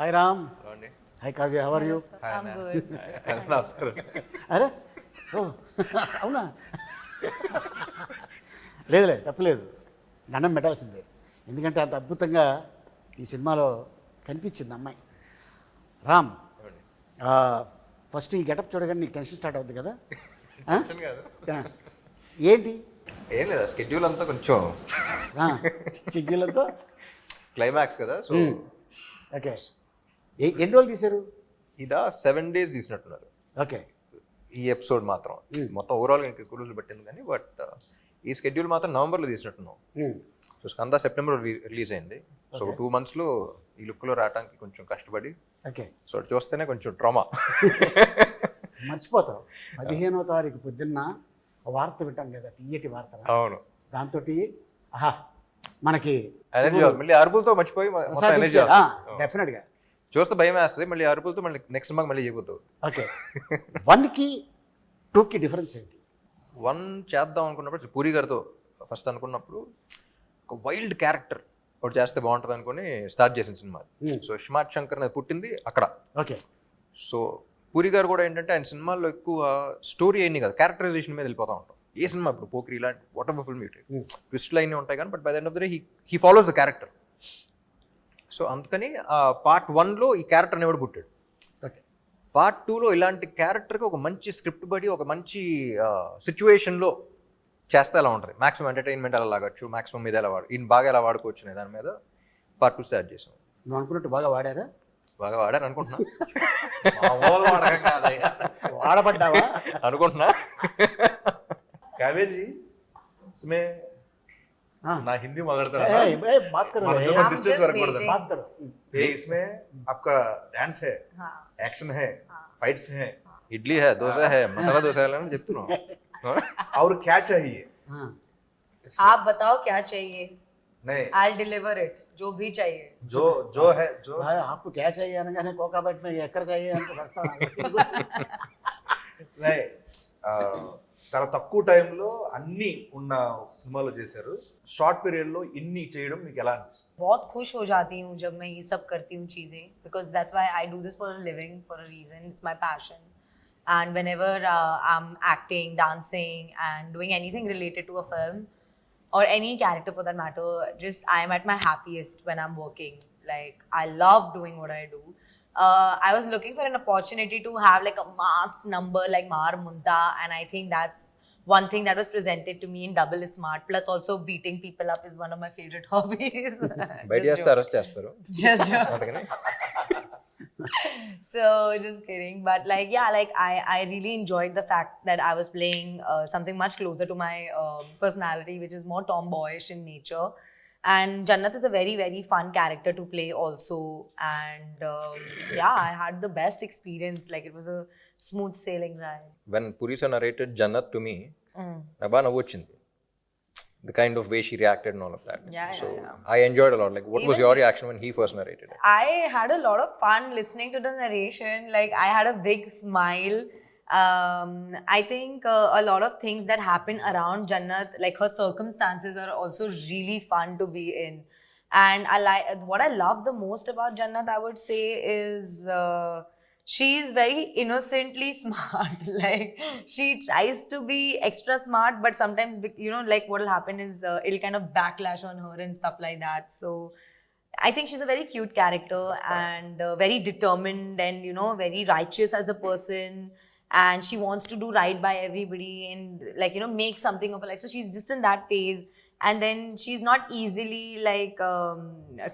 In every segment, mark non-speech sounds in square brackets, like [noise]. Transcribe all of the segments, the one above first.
Hi Ram hi Kavya how are you I'm good. నమస్కారం అరే ఓ అవునా? లేదులే తప్పలేదు దండం పెట్టాల్సిందే. ఎందుకంటే అంత అద్భుతంగా ఈ సినిమాలో కనిపించింది అమ్మాయి. రామ్. ఫస్ట్ ఈ గెటప్ చూడగానే నీకు టెన్షన్ స్టార్ట్ అవుతుంది కదా. ఏంటి? ఏం లేదా స్కెడ్యూల్ అంతా కొంచెం చిగ్గిలతో క్లైమాక్స్ [laughs] కదా సో ఓకే. ఎన్ని రోజులు తీశారు? ఇదా సెవెన్ డేస్ తీసినట్టున్నారు. ఓకే. ఈ ఎపిసోడ్ మాత్రం. మొత్తం ఓవరాల్ ఇంకా ఎక్కువ రోజులు పట్టింది కానీ బట్ ఈ స్కెడ్యూల్ మాత్రం నవంబర్లో తీసినట్టున్నాం. సో స్కంద సెప్టెంబర్ రిలీజ్ అయింది. సో టూ మంత్స్లో ఈ లుక్లో రావడానికి కొంచెం కష్టపడి ఓకే. సో చూస్తేనే కొంచెం ట్రామా [laughs] మర్చిపోతావు. పదిహేనో తారీఖు పొద్దున్న వార్త వింటాం కదా తీయటి వార్త. అవును. దాంతో ఆహా మనకి మళ్ళీ అరుపులతో మర్చిపోయి డెఫినెట్గా చూస్తే భయం వేస్తుంది మళ్ళీ అరుపులతో మళ్ళీ నెక్స్ట్ మాకు మళ్ళీ చేయబోతావు ఓకే. వన్కి టూకి డిఫరెన్స్ ఏంటి? వన్ చేద్దాం అనుకున్నప్పుడు పూరి గారితో ఫస్ట్ అనుకున్నప్పుడు ఒక వైల్డ్ క్యారెక్టర్ ఒకటి చేస్తే బాగుంటుంది అనుకుని స్టార్ట్ చేసిన సినిమా సో స్మార్ట్ శంకర్ అనేది పుట్టింది అక్కడ. ఓకే. సో పూరి గారు కూడా ఏంటంటే ఆయన సినిమాల్లో ఎక్కువ స్టోరీ అయింది కదా క్యారెక్టరైజేషన్ మీద వెళ్ళిపోతూ ఉంటాం. ఏ సినిమా ఇప్పుడు? పోక్రి ఇలాంటి వాట్ ఎవర్ ఫిల్మ్ ట్విస్ట్లు అయినా ఉంటాయి కానీ but by the end of the day he he follows the character so అందుకని పార్ట్ వన్లో ఈ క్యారెక్టర్ అనేవాడు పుట్టాడు ఓకే పార్ట్ టూలో ఇలాంటి క్యారెక్టర్కి ఒక మంచి స్క్రిప్ట్ బడి ఒక మంచి సిచ్యువేషన్లో చేస్తే ఎలా ఉంటుంది మాక్సిమం ఎంటర్టైన్మెంట్ ఎలా లాగొచ్చు మాక్సిమం మీద ఎలా వాడు ఈయన బాగా ఎలా వాడుకోవచ్చు అనే దాని మీద పార్ట్ టూ స్టార్ట్ చేసాం నువ్వు అనుకున్నట్టు బాగా వాడారా బాగా వాడాను అనుకుంటున్నా వాడబడ్డావా అనుకుంటున్నా काव्य जी इसमें हाँ। ना हिंदी मगड़ता ए, रहा ए, बात करो और रे, जो I'm डिस्टेंस just वर्क पड़ता waiting. बात करो ये इसमें आपका डांस है हाँ एक्शन है फाइट्स है ఇడ్లీ హే దోశ హే మసాలా దోశ అని చెప్తున్నాం और क्या चाहिए हाँ, आप बताओ क्या चाहिए नहीं I'll deliver it जो भी चाहिए जो जो है जो भाई, आपको क्या चाहिए అనగానే కోకాబెట్ में ఎక్కడ चाहिए అంటే వస్తాను नहीं ఆ, చాలా తక్కువ టైంలో అన్ని ఉన్న ఒక సినిమాలో చేశారు షార్ట్ పీరియడ్ లో ఇన్ని చేయడం మీకు ఎలా అనిపిస్తుంది बहुत खुश हो जाती हूँ जब मैं ये सब करती हूँ चीज़ें because that's why I do this for a living for a reason it's my passion and whenever I am acting dancing and doing anything related to a film or any character for that matter just i am at my happiest when i'm working like i love doing what i do uh, i was looking for an opportunity to have like a mass number like mar munta and i think that's one thing that was presented to me in double is smart plus also beating people up is one of my favorite [laughs] hobbies బయట Just చేస్తే arrest చేస్తారు joke. just [laughs] joke. అందుకని [laughs] so just kidding but like yeah like i i really enjoyed the fact that i was playing uh, something much closer to my um, personality which is more tomboyish in nature and jannat is a very very fun character to play also and um, yeah i had the best experience like it was a smooth sailing ride. When Purisa narrated Jannat to me, mm. Nabha the kind of way she reacted and all of that. Yeah, so yeah, yeah. I enjoyed a lot. Like, what Even was your reaction when he first narrated it? I had a lot of fun listening to the narration. Like, I had a big smile. Um, I think uh, a lot of things that happen around Jannat, like her circumstances, are also really fun to be in. And I like what I love the most about Jannat, I would say, is. Uh, she's very innocently [laughs] smart. Like she tries to be extra smart but sometimes you know like what will happen is uh, it'll kind of backlash on her and stuff like that. So I think she's a very cute character and uh, very determined and you know very righteous as a person. And she wants to do right by everybody and like you know make something of her life. So she's just in that phase and then she's not easily like um,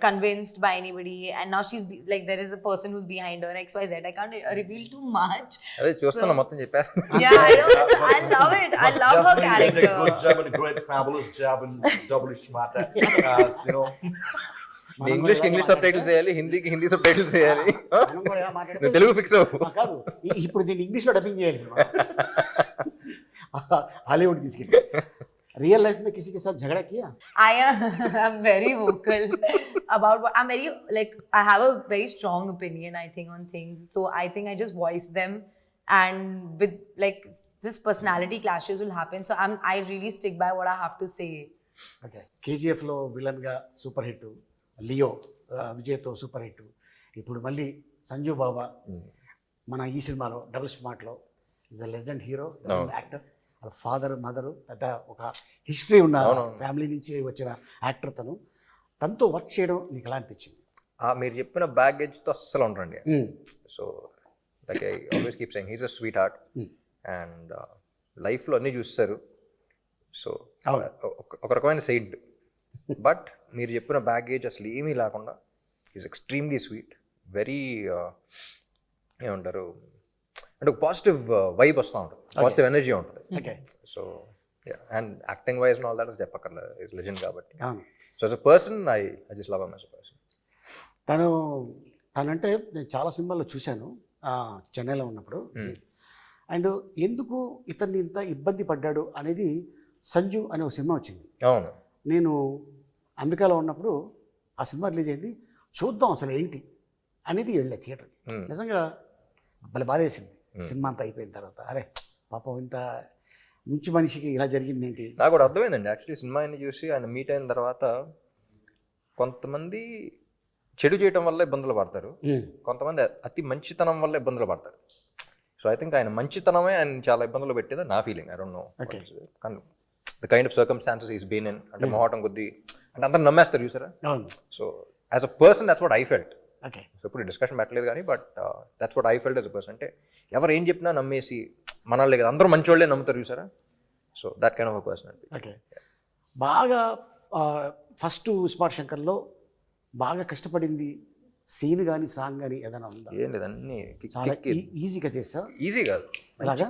convinced by anybody and now she's be- like there is a person who's behind her xyz i can't uh, reveal too much అదే చూస్తున్నా మొత్తం చెప్పేస్తున్నా yeah I, know, I love it i love her Definitely did a good character job and a great fabulous job and double smart uh, you know ఇంగ్లీష్కి English subtitles చేయాలి హిందీకి Hindi sub titles చేయాలి మనం కూడా ఎలా మాట్లాడితే నువ్వు Telugu fix అవ్వు ఆ, కాదు ఈ- ఇప్పుడు దీన్ని ఇంగ్లీష్లో డబ్బింగ్ చేయాలి హాలీవుడ్ తీసుకెళ్ళి रियल लाइफ में किसी के साथ झगड़ा किया I am I'm very vocal about what I'm very like I have a very strong opinion I think on things so I think I just voice them and with like s- just personality clashes will happen so I'm I really stick by what I have to say okay కేజీఎఫ్లో విలన్గా super hit Leo ఆ, విజయ్తో super hit ఇప్పుడు మళ్ళీ సంజు బాబా మన ఈ సినిమాలో double స్మార్ట్లో is a legend hero actor వాళ్ళ father mother పెద్ద ఒక హిస్టరీ ఉన్న ఫ్యామిలీ నుంచి వచ్చిన యాక్టర్ తను. తనతో వర్క్ చేయడం నీకు ఎలా అనిపించింది? మీరు చెప్పిన బ్యాగేజ్తో అస్సలు ఉండరండి. So like I always keep saying he's a sweet heart and లైఫ్లో అన్నీ చూస్తారు. సో. ఒక- రకమైన సెయింట్ బట్ మీరు చెప్పిన బ్యాగేజ్ అసలు ఏమీ లేకుండా ఈజ్ ఎక్స్ట్రీమ్లీ స్వీట్ వెరీ ఏమంటారు అంటే ఒక పాజిటివ్ వైబ్ వస్తూ ఉంటుంది. పాజిటివ్ ఎనర్జీ ఉంటుంది. So and acting wise all that చెప్పక్కర్లేదు ఇస్ లెజెండ్ కాబట్టి. So as a person I I just love um as a person తను తనంటే నేను చాలా సినిమాల్లో చూశాను చెన్నైలో ఉన్నప్పుడు. అండ్ ఎందుకు ఇతన్ని ఇంత ఇబ్బంది పడ్డాడు అనేది సంజు అనే ఒక సినిమా వచ్చింది. అవును. నేను అమెరికాలో ఉన్నప్పుడు ఆ సినిమా రిలీజ్ అయింది. చూద్దాం అసలు ఏంటి అనేది వెళ్ళే థియేటర్కి. Hmm. నిజంగా భలే బాధేసింది. సినిమా అంతా అయిపోయిన తర్వాత అరే పాపం ఇంత మంచి మనిషికి ఇలా జరిగింది ఏంటి నాకు కూడా అర్థమైందండి. యాక్చువల్లీ సినిమాని చూసి ఆయన మీట్ అయిన తర్వాత కొంతమంది చెడు చేయటం వల్ల ఇబ్బందులు పడతారు. కొంతమంది అతి మంచితనం వల్ల ఇబ్బందులు పడతారు. సో ఐ థింక్ ఆయన మంచితనమే ఆయన చాలా ఇబ్బందులు పెట్టేది నా ఫీలింగ్ ఐ డోంట్ నో. కానీ the kind of circumstances is been in అంటే మొహటం కొద్దీ అంటే అందరు నమ్మేస్తారు చూసారా? So as a person that's what I felt okay so ఇప్పుడు డిస్కషన్ పెట్టలేదు కానీ but that's what I felt as person అంటే ఎవరు ఏం చెప్పినా నమ్మేసి మనల్ని కదా అందరూ మంచి వాళ్ళే నమ్ముతారు చూసారా? So that kind of person okay బాగా ఫస్ట్ స్మార్ట్ శంకర్లో బాగా కష్టపడింది సీన్ కానీ సాంగ్ కానీ ఏదైనా ఉందా? ఏం లేదు అన్ని ఈజీగా చేసా? ఈజీ కాదు?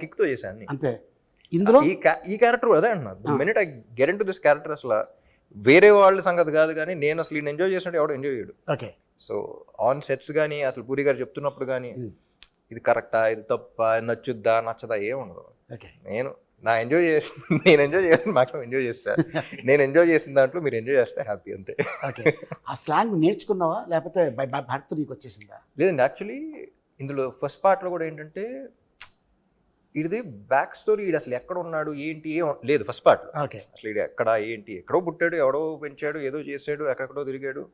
కిక్తో చేశాను అంతే. ఇందులో ఈ ఈ క్యారెక్టర్ అదే అంటున్నా. Minute I get into this character అసలు వేరే వాళ్ళ సంగతి కాదు కానీ నేను అసలు ఈయన ఎంజాయ్ చేసినట్టు ఎవడో ఎంజాయ్ చేయడు. ఓకే సో ఆన్ సెట్స్ కానీ అసలు పూరి గారు చెప్తున్నప్పుడు కానీ ఇది కరెక్టా? ఇది తప్ప? నచ్చుద్దా? నచ్చదా? ఏం ఉండదు. నేను నా ఎంజాయ్ చేస్తాను [laughs] నేను ఎంజాయ్ చేస్తాను మాక్సిమం ఎంజాయ్ చేస్తా. నేను ఎంజాయ్ చేసిన దాంట్లో మీరు ఎంజాయ్ చేస్తే హ్యాపీ అంతే. ఓకే ఆ స్లాంగ్ నేర్చుకున్నావా? లేకపోతే భర్త నీకు వచ్చేసిందా? లేదండి. యాక్చువల్లీ ఇందులో ఫస్ట్ పార్ట్లో కూడా ఏంటంటే ఇది బ్యాక్ స్టోరీ ఇది అసలు ఎక్కడ ఉన్నాడు? ఏంటి? ఏం లేదు ఫస్ట్ పార్ట్లో ఓకే అసలు ఇది ఎక్కడ? ఏంటి? ఎక్కడో పుట్టాడు ఎవడో పెంచాడు ఏదో చేసాడు ఎక్కడెక్కడో తిరిగాడు.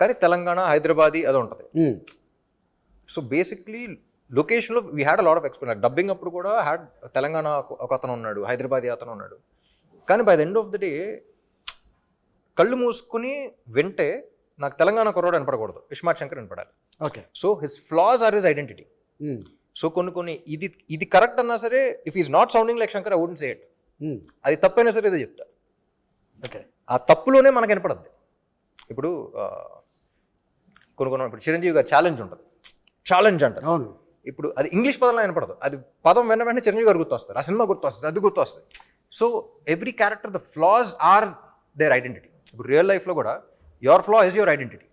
కానీ తెలంగాణ హైదరాబాదీ అది ఉంటుంది. సో బేసిక్లీ లొకేషన్లో we had a lot of explain dubbing అప్పుడు కూడా హ్యాడ్ తెలంగాణ ఒక- అతను ఉన్నాడు హైదరాబాదీ అతను ఉన్నాడు. కానీ by the end of the day కళ్ళు మూసుకుని వింటే నాకు తెలంగాణ కుర్రాడు వినపడకూడదు. ISmart Shankar వినపడాలి. Okay. So his flaws are his identity so కొన్ని కొన్ని ఇది ఇది కరెక్ట్ అన్నా సరే if is not sounding like Shankar I wouldn't say it అది తప్పైనా సరే ఇదే చెప్తా. ఓకే. ఆ తప్పులోనే మనకు వినపడద్ది. ఇప్పుడు కొన్ని కొన్ని ఇప్పుడు చిరంజీవి గారు ఛాలెంజ్ ఉంటుంది. ఛాలెంజ్ అంటారు అవును. ఇప్పుడు అది ఇంగ్లీష్ పదంలో వినపడదు. అది పదం వెన్న వెంటనే చిరంజీవి గారు గుర్తొస్తారు. ఆ సినిమా గుర్తొస్తుంది. అది గుర్తొస్తుంది. So every character the flaws are their identity ఇప్పుడు రియల్ లైఫ్లో కూడా your flaw is your identity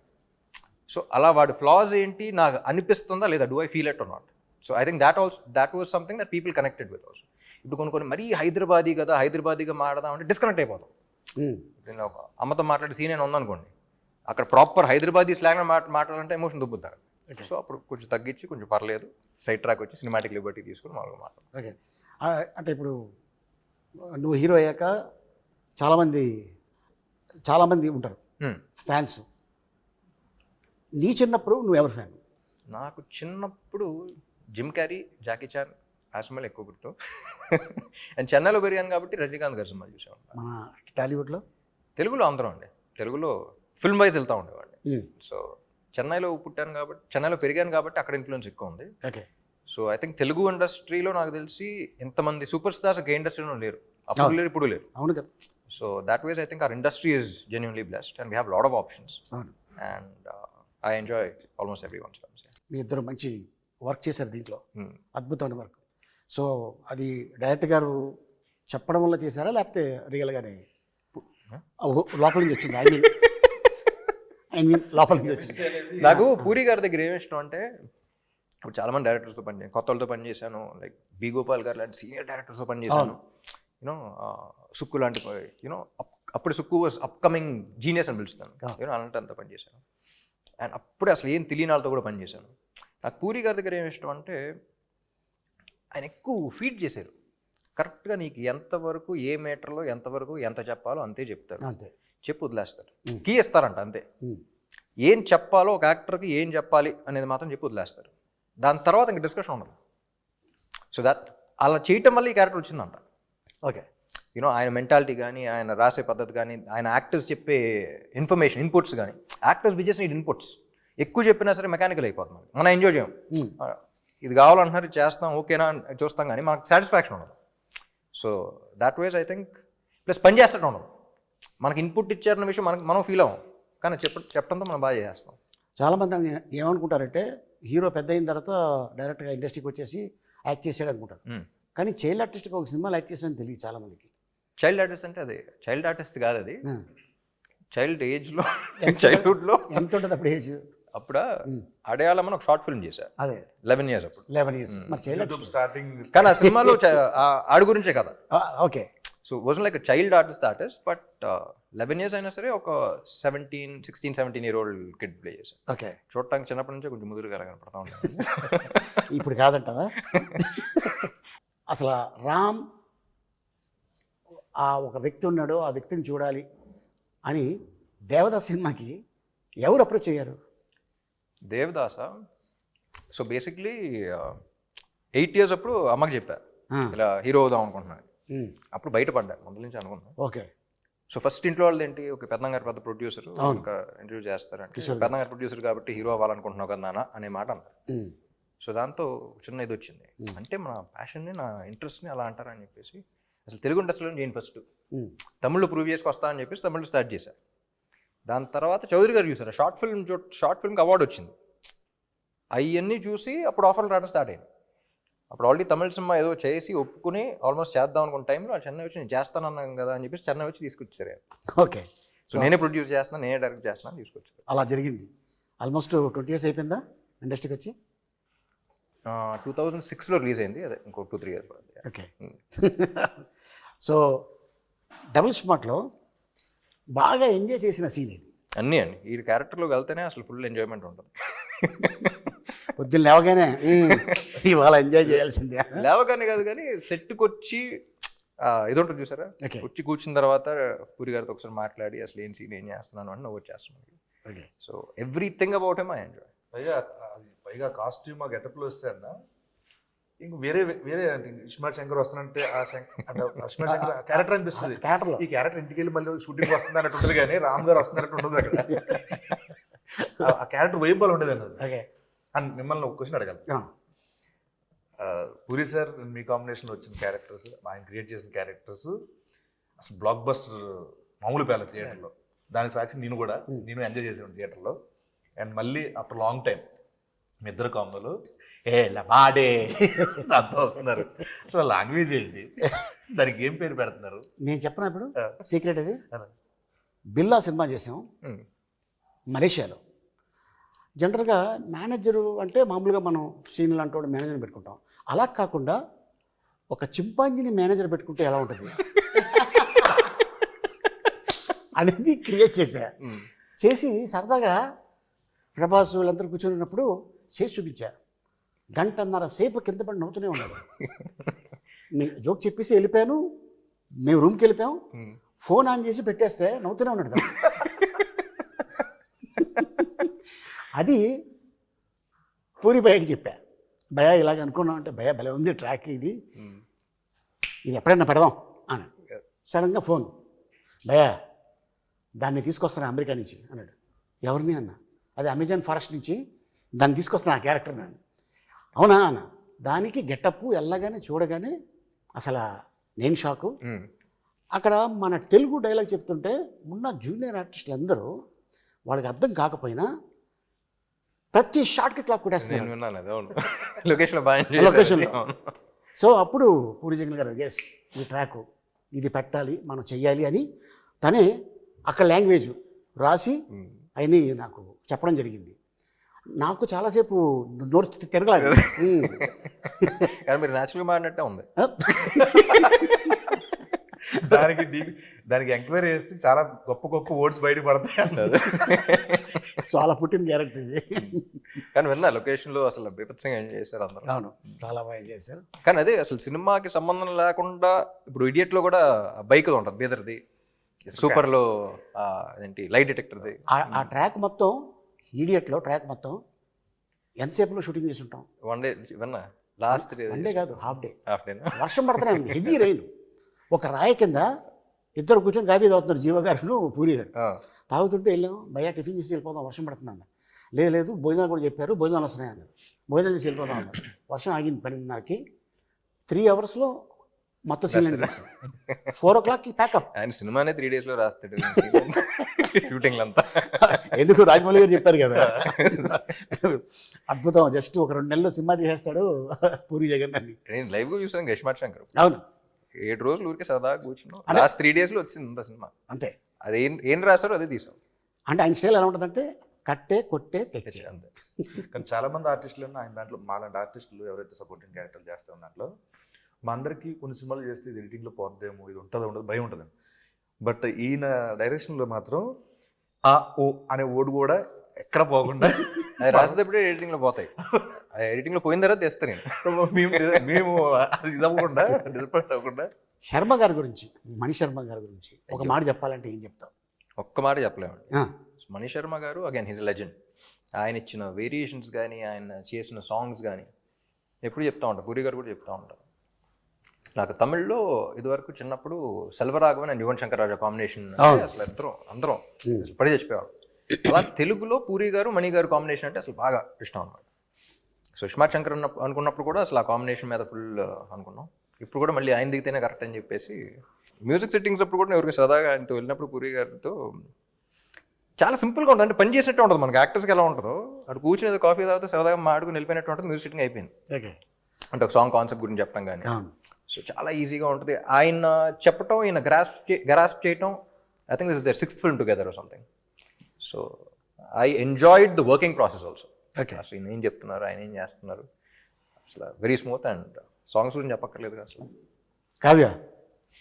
so అలా వాడి ఫ్లాస్ ఏంటి నాకు అనిపిస్తుందా లేదా do I feel it not so I think that also that was something that people connected with also ఇప్పుడు కొన్ని కొన్ని మరీ హైదరాబాదీ కదా హైదరాబాదీగా మాడదాం అంటే డిస్కనెక్ట్ అయిపోతాం. నేను ఒక అమ్మతో మాట్లాడే సీన్ నేను ఉందనుకోండి. అక్కడ ప్రాపర్ హైదరాబాదీ స్లాంగ్ మాట మాట్లాడాలంటే ఎమోషన్ దుబ్బుతారు. సో అప్పుడు కొంచెం తగ్గించి కొంచెం పర్లేదు. సైడ్ ట్రాక్ వచ్చి సినిమాటిక్ లిబర్టీ తీసుకుని మామూలుగా మాట్లాడు ఓకే అంటే ఇప్పుడు నువ్వు హీరో అయ్యాక చాలామంది చాలామంది ఉంటారు. ఫ్యాన్స్ నీ చిన్నప్పుడు నువ్వు ఎవరు ఫ్యాన్ నాకు చిన్నప్పుడు జిమ్ క్యారీ జాకీ చాన్ ఆ సినిమాలు ఎక్కువ గుర్తు. అండ్ చెన్నైలో పెరిగాను కాబట్టి రజనీకాంత్ గారి సినిమాలు చూసాను మన టాలీవుడ్లో? తెలుగులో అందరం అండి. తెలుగులో ఫిల్మ్ వైజ్ వెళ్తూ ఉండేవాడిని. సో చెన్నైలో పుట్టాను కాబట్టి చెన్నైలో పెరిగాను కాబట్టి అక్కడ ఇన్ఫ్లుయెన్స్ ఎక్కువ ఉంది. Okay. So I think Telugu ఇండస్ట్రీలో నాకు తెలిసి ఎంతమంది సూపర్ స్టార్స్ గే ఇండస్ట్రీలో లేరు. అప్పుడు లేరు ఇప్పుడు లేరు. అవును కదా. So that ways I think our industry is genuinely blessed and we have lot of options and I enjoy almost every ones films మీ ఇద్దరు మంచి వర్క్ చేశారు దీంట్లో. అద్భుతమైన వర్క్ సో అది డైరెక్టర్ గారు చెప్పడం వల్ల చేశారా? లేకపోతే రియల్గానే లోపల నుంచి వచ్చింది? ఐ మీన్ ఐ మీన్ లోపల నుంచి వచ్చింది నాకు పూరి గారి దగ్గర ఏమి ఇష్టం అంటే ఇప్పుడు చాలా మంది డైరెక్టర్స్తో పని కొత్త వాళ్ళతో పని చేశాను లైక్ బి గోపాల్ గారు లాంటి సీనియర్ డైరెక్టర్స్తో పని చేశాను. యూనో సుక్కు లాంటి యూనో అప్పుడు సుక్కు వాజ్ అప్కమింగ్ జీనియస్ అని పిలుస్తాను. యూనో అలాంటి అంత పని చేశాను. అండ్ అప్పుడే అసలు ఏం తెలియని వాళ్ళతో కూడా పని చేశాను. నాకు పూరి గారి దగ్గర ఏమి ఇష్టం అంటే ఆయన ఎక్కువ ఫీడ్ చేశారు. కరెక్ట్గా నీకు ఎంతవరకు ఏ మీటర్లో ఎంతవరకు ఎంత చెప్పాలో అంతే చెప్తారు. అంతే. చెప్పు వదిలేస్తారు. కీ ఇస్తారంట అంతే. ఏం చెప్పాలో ఒక యాక్టర్కి ఏం చెప్పాలి అనేది మాత్రం చెప్పి వదిలేస్తారు. దాని తర్వాత ఇంక డిస్కషన్ ఉండదు. సో దట్ అలా చేయటం వల్ల ఈ క్యారెక్టర్ వచ్చిందంట. ఓకే. యూనో ఆయన మెంటాలిటీ కానీ ఆయన రాసే పద్ధతి కానీ ఆయన యాక్టర్స్ చెప్పే ఇన్ఫర్మేషన్ ఇన్పుట్స్ కానీ యాక్టర్స్ బిజెస్ నీడ్ ఇన్పుట్స్ ఎక్కువ చెప్పినా సరే మెకానికల్ అయిపోతుంది మనం ఎంజాయ్ చేయం. ఇది కావాలంటున్నారు చేస్తాం ఓకేనా చూస్తాం కానీ మనకు సాటిస్ఫాక్షన్ ఉండదు. So that ways I think plus పని చేస్తూ ఉండదు. మనకి ఇన్పుట్ ఇచ్చారన్న విషయం మనకు మనం ఫీల్ అవ్వం. కానీ చెప్ప చెప్పడంతో మనం బాగా చేస్తాం చాలామంది అని- ఏమనుకుంటారంటే హీరో పెద్ద అయిన తర్వాత డైరెక్ట్గా ఇండస్ట్రీకి వచ్చేసి యాక్ట్ చేసాడు అనుకుంటారు. కానీ చైల్డ్ ఆర్టిస్ట్గా ఒక సినిమాలో యాక్ట్ చేసాడని తెలియదు చాలామందికి చైల్డ్ ఆర్టిస్ట్ అంటే అది చైల్డ్ ఆర్టిస్ట్ కాదు అది. చైల్డ్ ఏజ్లో చైల్డ్హుడ్లో ఎంత ఉంటుంది? అప్పుడు ఏజ్ అప్పుడు అడయాళమని ఒక షార్ట్ ఫిల్మ్ చేశారు. అదే. లెవెన్ ఇయర్స్ అప్పుడు. లెవెన్ ఇయర్స్ మరి స్టార్టింగ్ కానీ ఆ సినిమాలో ఆడి గురించే కదా. Okay. So was like child artist artist but eleven years అయినా సరే ఒక seventeen sixteen seventeen year old kid play చేశారు ఓకే చూడటానికి చిన్నప్పటి నుంచే కొంచెం ముదురుగా కనపడతా ఉంటాను [laughs] ఇప్పుడు కాదంటావా? [laughs] అసలు రామ్ ఆ ఒక వ్యక్తి ఉన్నాడు ఆ వ్యక్తిని చూడాలి అని దేవదాస్ సినిమాకి ఎవరు అప్రోచ్ అయ్యారు? Devadas? So basically eight years అప్పుడు అమ్మకి చెప్పా. ఆ. ఇలా హీరో అవుదాం అనుకుంటున్నాను. అప్పుడు బయటపడ్డా ముందు నుంచి అనుకున్నాను. ఓకే. సో ఫస్ట్ ఇంట్లో వాళ్ళు ఏంటి ఒక పెద్దంగారు పెద్ద ప్రొడ్యూసర్ ఒక ఇంటర్వ్యూ చేస్తారంటే పెద్దంగారు ప్రొడ్యూసర్ కాబట్టి హీరో అవ్వాలనుకుంటున్నావు కదా నాన్న అనే మాట అన్నారు. ఉమ్, సో దాంతో చిన్న ఇది వచ్చింది. అంటే మన ప్యాషన్ని నా ఇంట్రెస్ట్ని అలా అంటారని చెప్పేసి అసలు తెలుగు ఇండస్ట్రీలో చేయను ఫస్ట్ తమిళ్ళో ప్రూవ్ చేసుకొస్తా అని చెప్పేసి తమిళ్ళో స్టార్ట్ చేశా. దాని తర్వాత చౌదరి గారు చూసారు షార్ట్ ఫిల్మ్ షార్ట్ ఫిల్మ్కి అవార్డు వచ్చింది. అవన్నీ చూసి అప్పుడు ఆఫర్లు రావడం స్టార్ట్ అయింది. అప్పుడు ఆల్రెడీ తమిళ సినిమా ఏదో చేసి ఒప్పుకుని ఆల్మోస్ట్ చేద్దాం అనుకున్న టైంలో చెన్నై వచ్చి నేను చేస్తానన్నాను కదా అని చెప్పేసి చెన్నై వచ్చి తీసుకొచ్చారు ఓకే. సో నేనే ప్రొడ్యూస్ చేస్తున్నాను నేనే డైరెక్ట్ చేస్తున్నాను తీసుకొచ్చారు. అలా జరిగింది. ఆల్మోస్ట్ ట్వంటీ ఇయర్స్ అయిపోయిందా ఇండస్ట్రీకి వచ్చి? టూ థౌజండ్ సిక్స్లో రిలీజ్ అయింది. అదే ఇంకో two three years okay. So double స్మార్ట్లో బాగా ఎంజాయ్ చేసిన సీన్ ఇది అన్నీ అండి. ఈ క్యారెక్టర్లోకి వెళ్తేనే అసలు ఫుల్ ఎంజాయ్మెంట్ ఉంటుంది. పొద్దున్న లేవగానే [laughs] "ఉమ్, ఇవాళ ఎంజాయ్ చేయాల్సిందే. లేవగానే కాదు కానీ సెట్కి వచ్చి ఉంటుంది చూసారా. వచ్చి కూర్చున్న తర్వాత పూరి గారితో ఒకసారి మాట్లాడి అసలు ఏం సీన్ ఏం చేస్తున్నాను అని నువ్వు వచ్చేస్తున్నాను okay. So everything about um I enjoy పైగా అది పైగా కాస్ట్యూమ్ ఆ గెటప్లో వస్తే అన్న ఇంక వేరే వేరే అంటే ఇస్మార్ట్ శంకర్ వస్తానంటే ఆ శంకర్ క్యారెక్టర్ అనిపిస్తుంది. ఈ క్యారెక్టర్ ఇంటికి వెళ్ళి మళ్ళీ షూటింగ్ వస్తుంది అన్నట్టు ఉంటుంది కానీ రామ్ గారు వస్తున్నట్టు ఉండదు అక్కడ. [laughs] ఆ- క్యారెక్టర్ వైబాల్ ఉండేది అన్నది. అండ్ మిమ్మల్ని ఒక క్వశ్చన్ అడగాలి. పూరి సార్ మీ కాంబినేషన్లో వచ్చిన క్యారెక్టర్స్ ఆయన క్రియేట్ చేసిన క్యారెక్టర్స్ అసలు బ్లాక్ బస్టర్ మామూలు పేల థియేటర్లో. దానికి సాక్షి నేను కూడా నేను ఎంజాయ్ చేసాను థియేటర్లో. అండ్ మళ్ళీ ఆఫ్టర్ లాంగ్ టైం మీ ఇద్దరు కాంబోలు ఏ లబాడే [laughs] అంతా వస్తున్నారు. అసలు లాంగ్వేజ్ ఏంటి? దానికి ఏం పేరు పెడుతున్నారు? నేను చెప్పనా ఇప్పుడు? ఆ. సీక్రెట్ అది. బిల్లా సినిమా చేసాం. మలేషియాలో. జనరల్గా మేనేజరు అంటే మామూలుగా మనం సీన్లు అంటూ మేనేజర్ని పెట్టుకుంటాం. అలా కాకుండా ఒక చింపాంజీని మేనేజర్ పెట్టుకుంటే ఎలా ఉంటుంది? అనేది క్రియేట్ చేశా. చేసి సరదాగా ప్రభాస్ వీళ్ళందరూ కూర్చొని ఉన్నప్పుడు చేసి చూపించా. గంటన్నర సేపు కింద పడి నవ్వుతూనే ఉన్నాడు. మీ జోక్ చెప్పేసి వెళ్ళిపోయాను. మేము రూమ్కి వెళ్ళిపోయాం. ఫోన్ ఆన్ చేసి పెట్టేస్తే నవ్వుతూనే ఉన్నాడు. అది పూరి భయ్యకి చెప్పా. భయ ఇలాగ అనుకున్నాం అంటే భయ భలే ఉంది ట్రాక్ ఇది. ఇది ఎప్పుడైనా పెడదాం అని సడన్గా ఫోన్. భయ దాన్ని తీసుకొస్తాను అమెరికా నుంచి అన్నాడు. ఎవరిని అన్న? అది అమెజాన్ ఫారెస్ట్ నుంచి దాన్ని తీసుకొస్తాను ఆ క్యారెక్టర్ నేను అవునా అన్న? దానికి గెటప్ వెళ్ళగానే చూడగానే అసలు నేను షాకు. అక్కడ మన తెలుగు డైలాగ్ చెప్తుంటే ఉన్న జూనియర్ ఆర్టిస్టులు అందరూ వాళ్ళకి అర్థం కాకపోయినా ప్రతి షార్ట్కి క్లాప్ నేను కొట్టేస్తున్నారు విన్నాను అది అవును [laughs] లొకేషన్లో బాగా enjoy Location లో. చేశారు. అవును. సో అప్పుడు పూరి జగన్ గారు ఎస్ ఈ ట్రాక్ ఇది పెట్టాలి మనం చెయ్యాలి అని తనే అక్కడ లాంగ్వేజ్ రాసి అవన్నీ నాకు చెప్పడం జరిగింది నాకు చాలాసేపు నోరు తిరగలేదు. [laughs] కానీ మీరు మాడినట్టే ఉంది దానికి డీ- దానికి ఎంక్వైరీ చేస్తే చాలా గొప్ప గొప్ప వర్డ్స్ బయట పడతాయి అన్నది [laughs] సో అలా పుట్టిన క్యారెక్టర్ ఇది. కానీ విన్నా లొకేషన్లో అసలు బీభత్సంగా ఎంజాయ్ చేశారు అందరూ? అవును చాలా బాగా చేశారు. కానీ అదే అసలు సినిమాకి సంబంధం లేకుండా ఇప్పుడు ఇడియట్లో కూడా బైక్ ఉంటుంది బీదర్ది. సూపర్లో ఏంటి లైట్ డిటెక్టర్ది. ఆ- ట్రాక్ మొత్తం ఈడియట్లో ట్రాక్ మొత్తం ఎంతసేపులో షూటింగ్ చేసి ఉంటాం వన్ డే విన్నా లాస్ట్ డే వన్ డే కాదు హాఫ్ డే. హాఫ్ డేనా? వర్షం పడుతూనే ఉంది హెవీ రైన్. ఒక రాయి కింద ఇద్దరు కూర్చొని కాఫీ తాగుతున్నారు. జీవ గారు పూరి గారు. తాగుతుంటే వెళ్ళాం. భయ్యా టిఫిన్ చేసి వెళ్ళిపోదాం వర్షం పడుతుంది లేదు లేదు భోజనాలు కూడా చెప్పారు భోజనాలు వస్తున్నాయి అన్నారు. భోజనాలు చేసి వెళ్ళిపోదాం అన్నారు. వర్షం ఆగింది పన్నెండున్నరకి త్రీ అవర్స్లో మొత్తం సీన్ ఫోర్ ఓ క్లాక్కి ప్యాకప్ ఆయన సినిమానే త్రీ డేస్లో రాస్తాడు. షూటింగ్ అంతా. ఎందుకు? రాజమౌళి గారు చెప్పారు కదా. అద్భుతం. జస్ట్ ఒక రెండు నెలలు సినిమా తీసేస్తాడు పూరి జగన్ అని. నేను లైవ్గా చూసాను గష్మాట్ శంకర్. అవును. ఏడు రోజులు ఊరికే సరదాగా కూర్చున్నాం. లాస్ట్ త్రీ డేస్లో వచ్చింది అంత సినిమా. అంతే. అది ఏం ఏం రాశారో అదే తీసాం. అంటే ఆయన స్టైల్ ఎలా ఉంటుందంటే కట్టే కొట్టే తెచ్చే. అంతే. కానీ చాలా మంది ఆర్టిస్టులు ఆయన దాంట్లో మాలాంటి ఆర్టిస్టులు ఎవరైతే సపోర్టింగ్ క్యారెక్టర్ చేస్తారో దాంట్లో మా అందరికీ కొన్ని సినిమాలు చేస్తే ఇది ఎడిటింగ్లో పోద్దేమో ఇది ఉంటుందో ఉండదు భయం ఉంటుంది బట్ ఈయన డైరెక్షన్లో మాత్రం ఆ ఓ అనే ఓడు కూడా ఎక్కడ పోకుండా. అది రాసేటప్పుడే ఎడిటింగ్లో పోతాయి. ఎడిటింగ్లో పోయిన తర్వాత తెస్తా నేను. మేము మేము అది ఇది అవ్వకుండా డిసప్పాయింట్ అవ్వకుండా. శర్మ గారి గురించి మణి శర్మ గారి గురించి ఒక మాట చెప్పాలంటే ఏం చెప్తావు? ఒక్క మాట చెప్పలేమండి. ఆ, మణి శర్మ గారు అగైన్ హిజ్ లెజెండ్ ఆయన ఇచ్చిన వేరియేషన్స్ కానీ ఆయన చేసిన సాంగ్స్ కానీ ఎప్పుడు చెప్తా ఉంటారు పూరి గారు కూడా చెప్తా ఉంటారు నాకు తమిళ్ళో ఇదివరకు చిన్నప్పుడు సెల్వరాఘవన్ అండ్ యువన్ శంకర్ రాజా కాంబినేషన్ అసలు ఇద్దరం అందరం పడి చచ్చిపోయేవాడు అలా తెలుగులో పూరి గారు మణి గారు కాంబినేషన్ అంటే అసలు బాగా ఇష్టం అనమాట సుష్మా శంకర్ అన్న అనుకున్నప్పుడు కూడా అసలు ఆ కాంబినేషన్ మీద ఫుల్ అనుకున్నాం. ఇప్పుడు కూడా మళ్ళీ ఆయన దిగితేనే కరెక్ట్ అని చెప్పేసి మ్యూజిక్ సెట్టింగ్స్ అప్పుడు కూడా ఎవరికి సరదాగా ఆయనతో వెళ్ళినప్పుడు పూరి గారితో చాలా సింపుల్గా ఉంటుంది. అంటే పని చేసినట్టు ఉంటుంది మనకి. యాక్టర్స్కి ఎలా ఉంటుందో అటు కూర్చుని ఏదో కాఫీ తాగితే సరదాగా మాడుకుని వెళ్ళిపోయినట్టు ఉంటుంది. మ్యూజిక్ సెట్టింగ్ అయిపోయింది. ఓకే. అంటే ఒక సాంగ్ కాన్సెప్ట్ గురించి చెప్పడం కానీ. సో చాలా ఈజీగా ఉంటుంది. ఆయన చెప్పటం ఈయన గ్రాస్ప్ గ్రాస్ప్ చేయటం I think this is their sixth film together something So I enjoyed the working process also Okay. అసలు ఈయన ఏం చెప్తున్నారు ఆయన ఏం చేస్తున్నారు అసలు వెరీ స్మూత్ అండ్ సాంగ్స్ గురించి చెప్పక్కర్లేదు కదా అసలు काव्या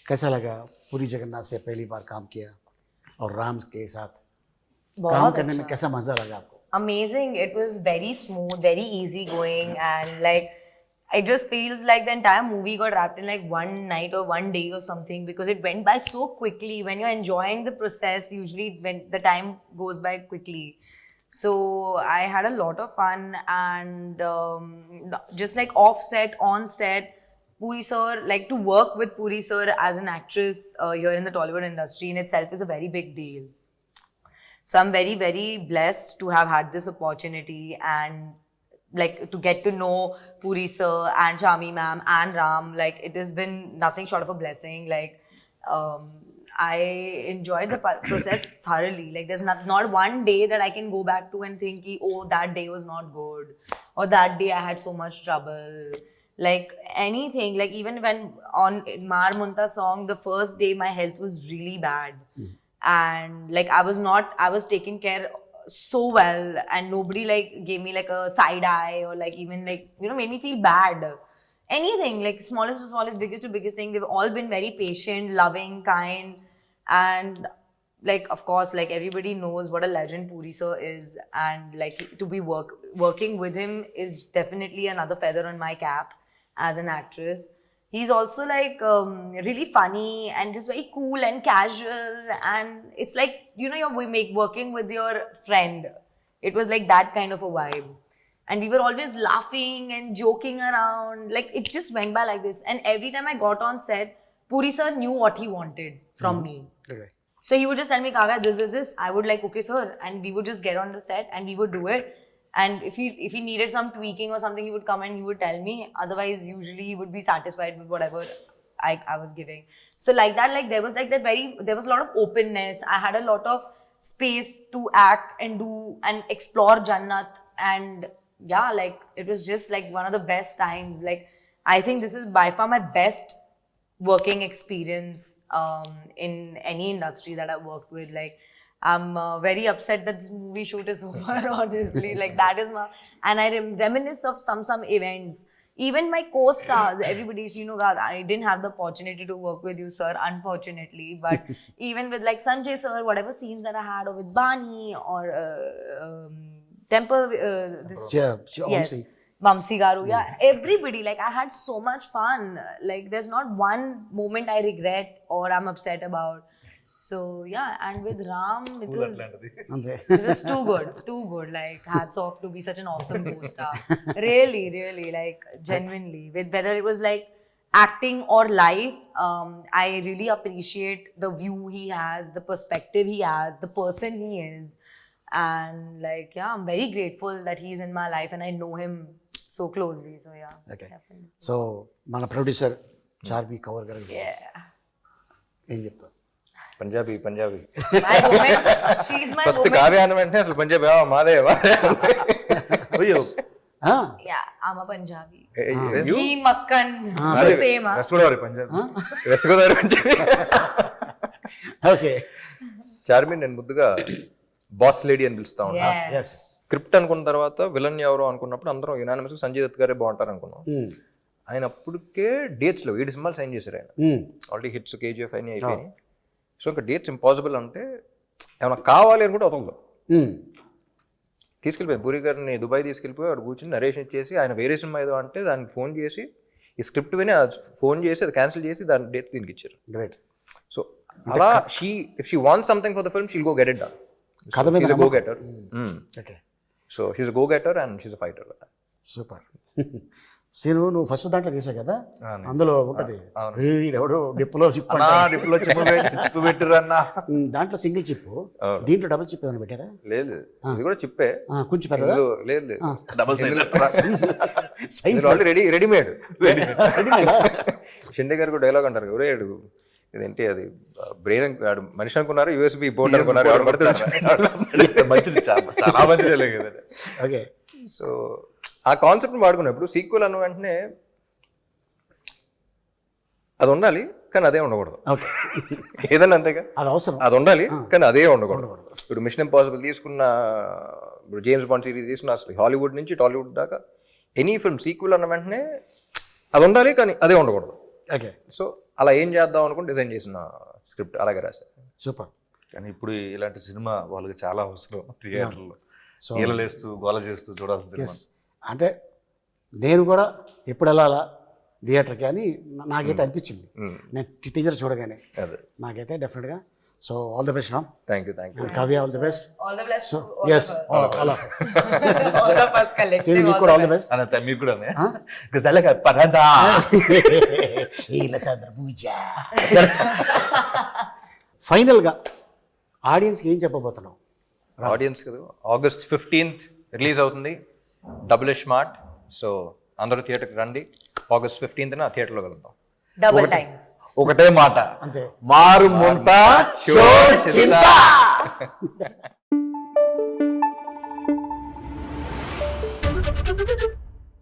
कैसा लगा पूरी जगन्नाथ से पहली बार काम किया और राम के साथ काम बहुत करने में अच्छा। कैसा मजा लगा आपको amazing. It was very smooth, very easy going, and like it just feels like the entire movie got wrapped in like one night or one day or something because it went by so quickly. When you're enjoying the process, usually when the time goes by quickly. So I had a lot of fun and um, just like off set, on set. Puri sir, like to work with Puri sir as an actress uh, here in the Tollywood industry in itself is a very big deal. So I'm very, very blessed to have had this opportunity and like to get to know Puri sir and Shami ma'am and Ram. Like it has been nothing short of a blessing. Like um, I enjoyed the process thoroughly. Like there's not not one day that I can go back to and think, oh, that day was not good, or that day I had so much trouble. Like anything, like even when on Mar Munta song, the first day my health was really bad and like i was not i was taken care so well and nobody like gave me like a side eye or like even like you know made me feel bad. Anything like smallest to smallest biggest to biggest thing they've all been very patient loving kind and like of course like everybody knows what a legend puri sir is and like to be work working with him is definitely another feather on my cap as an actress he's also like um, really funny and just very cool and casual and it's like you know you're we make working with your friend it was like that kind of a vibe and we were always laughing and joking around like it just went by like this and every time i got on set puri sir knew what he wanted from me Okay. so he would just tell me, kaga this, this, this. I would like, okay, sir. And we would just get on the set and we would do it. And if he if he needed some tweaking or something, he would come and he would tell me. Otherwise, usually he would be satisfied with whatever I, I was giving. So like that, like there was like that very there was a lot of openness. I had a lot of space to act and do and explore Jannat. And yeah, like it was just like one of the best times. Like I think this is by far my best working experience um, in any industry that I've worked with. Like, I'm uh, very upset that this movie shoot is [laughs] over. [laughs] Honestly, [laughs] like that is my and I rem- reminisce of some some events. Even my co-stars, everybody, you know, God, I didn't have the opportunity to work with you, sir, unfortunately. But even with like Sanjay sir, whatever scenes that I had, or with Bani or uh, um, Temple, uh, this Yeah, yes. Vamsi Garu, yeah, everybody. Like I had so much fun. Like there's not one moment I regret or I'm upset about. So yeah, and with Ram, it was [laughs] అంతే it was too good, too good. Like hats off to be such an awesome [laughs] co-star. really, really, like genuinely. With whether it was like acting or life, um, I really appreciate the view he has, the perspective he has, the person he is, and like yeah, I'm very grateful that he's in my life and I know him so closely. So yeah, Okay. definitely. So మన producer Charmi cover గారు Yeah. ఏం చెప్తావు Punjabi Punjabi. First woman. Kavya అన్న వెంటనే అసలు పంజాబీ ఆ, మాదే మాదే. అయ్యో. ఆ, Yeah, I'm a Punjabi. Hey, you? He Makkan, the same. huh? West Godavari Punjab west Godavari Punjabi okay Charmi నేను ముద్దుగా బాస్ లేడీ అని పిలుస్తా ఉన్నా. స్క్రిప్ట్ అనుకున్న తర్వాత విలన్ ఎవరు అనుకున్నప్పుడు అందరం యునానిమస్ సంజయ్ దత్ గారే బాగుంటారు అనుకున్నాం. ఆయన అప్పటికే డేట్స్లో ఏడు సినిమాలు సైన్ చేశారు ఆయన. ఆల్రెడీ హిట్స్ కేజీఎఫ్ అయినాయి అయిపోయినాయి. సో ఇంకా డేట్స్ ఇంపాసిబుల్ అంటే ఏమైనా కావాలి అనుకుంటే వదలదు. తీసుకెళ్ళిపోయాను. పూరి గారిని దుబాయ్ తీసుకెళ్ళిపోయి వాడు కూర్చుని నరేషన్ ఇచ్చేసి ఆయన వేరే సినిమా ఏదో అంటే దానికి ఫోన్ చేసి ఈ స్క్రిప్ట్ విని ఫోన్ చేసి అది క్యాన్సిల్ చేసి దాని డేట్ దీనికి ఇచ్చారు. గ్రేట్ సో అలా she if she want something for the film she'll go get it కథ మీద go getter okay so he's go getter and she's fighter super scene నువ్వు ఫస్ట్ దాంట్లో చేసావు కదా. అందులో ఉంటది. ఎవడో డిప్పులో చిప్ డిప్లో చిప్పు చిప్పు అన్నా. దాంట్లో సింగిల్ చిప్ అవును. దీంట్లో డబుల్ చిప్ ఏమైనా పెట్టారా? లేదు. ఇది కూడా చిప్పే. కొంచెం పెద్దదా? లేదు లేదు. Double size already ready readymade Shinde garu కూడా డైలాగ్ అంటారు. ఒరే అడుగు. ఇదేంటి అది బ్రెయిన్ మనిషి అనుకున్నారు యూఎస్బి బోర్డు అనుకున్నారు. ఎవరు [laughs] [laughs] మంచిది చాలా మంచిది కదా. ఓకే సో ఆ కాన్సెప్ట్ వాడుకున్నప్పుడు సీక్వెల్ అన్న వెంటనే అది ఉండాలి కానీ అదే ఉండకూడదు. ఓకే. ఏదన్నా అంతేగా? అది అవసరం. అది ఉండాలి కానీ అదే ఉండకూడదు. ఇప్పుడు మిషన్ ఇంపాసిబుల్ తీసుకున్న ఇప్పుడు జేమ్స్ బాండ్ సిరీస్ తీసుకున్న అసలు హాలీవుడ్ నుంచి టాలీవుడ్ దాకా ఎనీ ఫిల్మ్ సీక్వెల్ అన్న వెంటనే అది ఉండాలి కానీ అదే ఉండకూడదు. ఓకే. సో అలా ఏం చేద్దాం అనుకుని డిజైన్ చేసిన స్క్రిప్ట్ అలాగే రాశారు సూపర్. కానీ ఇప్పుడు ఇలాంటి సినిమా వాళ్ళకి చాలా అవసరం థియేటర్లో. ఈలలేస్తూ గోల చేస్తూ ఎస్ అంటే నేను కూడా ఎప్పుడు వెళ్ళాలా థియేటర్కి అని నాకైతే అనిపించింది. నేను టీచర్ చూడగానే అదే. నాకైతే డెఫినెట్గా. So all the best Ram. Thank you thank you Kavya all the best. All all us of us. all of us [laughs] collective. Seenu మీకు all కూడా ఆల్ ది. బెస్ట్ అని మీకు కూడా గజాలగా పరదా ఫైనల్గా ఆడియన్స్కి ఏం చెప్పబోతున్నావు? ఆడియన్స్ కదా ఆగస్ట్ ఫిఫ్టీన్త్ రిలీజ్ అవుతుంది. డబుల్ స్మార్ట్ సో అందరూ థియేటర్కి రండి. ఆగస్ట్ ఫిఫ్టీన్త్న థియేటర్లో వెళ్దాం Double times. ఒకటే మాట. అంతే. మారు ముంత షో చింత